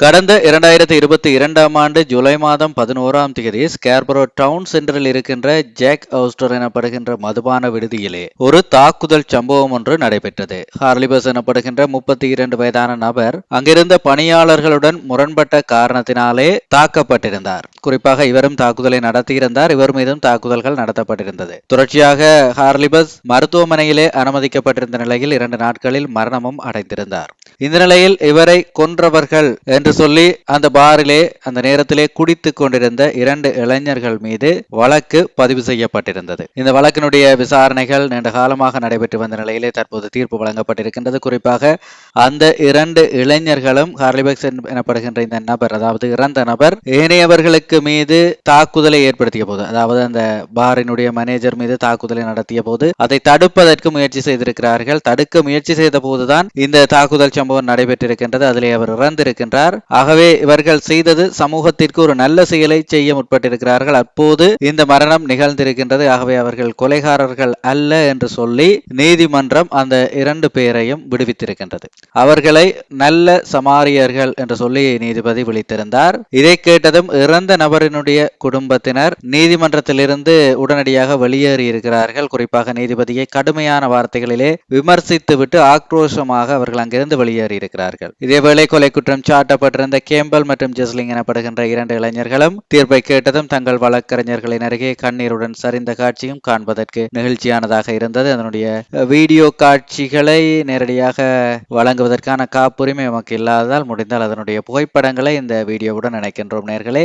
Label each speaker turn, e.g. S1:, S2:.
S1: கடந்த இரண்டாயிரத்தி இருபத்தி இரண்டாம் ஆண்டு ஜூலை மாதம் பதினோராம் தேதி ஸ்கேர்பரோ டவுன் சென்டரில் இருக்கின்ற ஜாக் ஹவுஸ்டர் எனப்படுகின்ற மதுபான விடுதியிலே ஒரு தாக்குதல் சம்பவம் ஒன்று நடைபெற்றது. ஹார்லிபஸ் எனப்படுகின்ற முப்பத்தி இரண்டு வயதான நபர் அங்கிருந்த பணியாளர்களுடன் முரண்பட்ட காரணத்தினாலே தாக்கப்பட்டிருந்தார். குறிப்பாக இவரும் தாக்குதலை நடத்தியிருந்தார். இவர் மீதும் தாக்குதல்கள் நடத்தப்பட்டிருந்தது. தொடர்ச்சியாக ஹார்லிபஸ் மருத்துவமனையிலே அனுமதிக்கப்பட்டிருந்த நிலையில் இரண்டு நாட்களில் மரணமும் அடைந்திருந்தார். இந்த நிலையில் இவரை கொன்றவர்கள் என்று சொல்லி அந்த பாரிலே அந்த நேரத்திலே குடித்துக் கொண்டிருந்த இரண்டு இளைஞர்கள் மீது வழக்கு பதிவு செய்யப்பட்டிருந்தது. இந்த வழக்கினுடைய விசாரணைகள் நீண்ட காலமாக நடைபெற்று வந்த நிலையிலே தற்போது தீர்ப்பு வழங்கப்பட்டிருக்கின்றது. குறிப்பாக அந்த இரண்டு இளைஞர்களும் ஹார்லிபெக்ஸ் எனப்படுகின்ற இந்த நபர் அதாவது இறந்த நபர் ஏனையவர்களுக்கு மீது தாக்குதலை ஏற்படுத்திய போது அதாவது அந்த பாரினுடைய மேனேஜர் மீது தாக்குதலை நடத்திய போது அதை தடுப்பதற்கு முயற்சி செய்திருக்கிறார்கள். தடுக்க முயற்சி செய்த போதுதான் இந்த தாக்குதல் சம்பவம் நடைபெற்றிருக்கின்றது. அதிலே அவர் இறந்திருக்கின்றார். ஆகவே இவர்கள் செய்தது சமூகத்திற்கு ஒரு நல்ல செயலை செய்ய முற்பட்டிருக்கிறார்கள். அப்போது இந்த மரணம் நிகழ்ந்திருக்கின்றது. ஆகவே அவர்கள் கொலைகாரர்கள் அல்ல என்று சொல்லி நீதிமன்றம் அந்த இரண்டு பேரையும் விடுவித்திருக்கின்றது. அவர்களை நல்ல சமாரியர்கள் என்று சொல்லி நீதிபதி விழித்திருந்தார். இதை கேட்டதும் இறந்த நபரினுடைய குடும்பத்தினர் நீதிமன்றத்திலிருந்து உடனடியாக வெளியேறி இருக்கிறார்கள். குறிப்பாக நீதிபதியை கடுமையான வார்த்தைகளிலே விமர்சித்துவிட்டு ஆக்ரோஷமாக அவர்கள் அங்கிருந்து வெளியேறி இருக்கிறார்கள். இதேவேளை கொலை குற்றம் சாட்டப்பட்டிருந்த கேம்பல் மற்றும் ஜெஸ்லிங் எனப்படுகின்ற இரண்டு இளைஞர்களும் தீர்ப்பை கேட்டதும் தங்கள் வழக்கறிஞர்களின் அருகே கண்ணீருடன் சரிந்த காட்சியும் காண்பதற்கு நிகழ்ச்சியானதாக இருந்தது. அதனுடைய வீடியோ காட்சிகளை நேரடியாக வழங்குவதற்கான காப்புரிமை நமக்கு இல்லாததால் முடிந்தால் அதனுடைய புகைப்படங்களை இந்த வீடியோவுடன் இணைக்கின்றோம். நேர்களே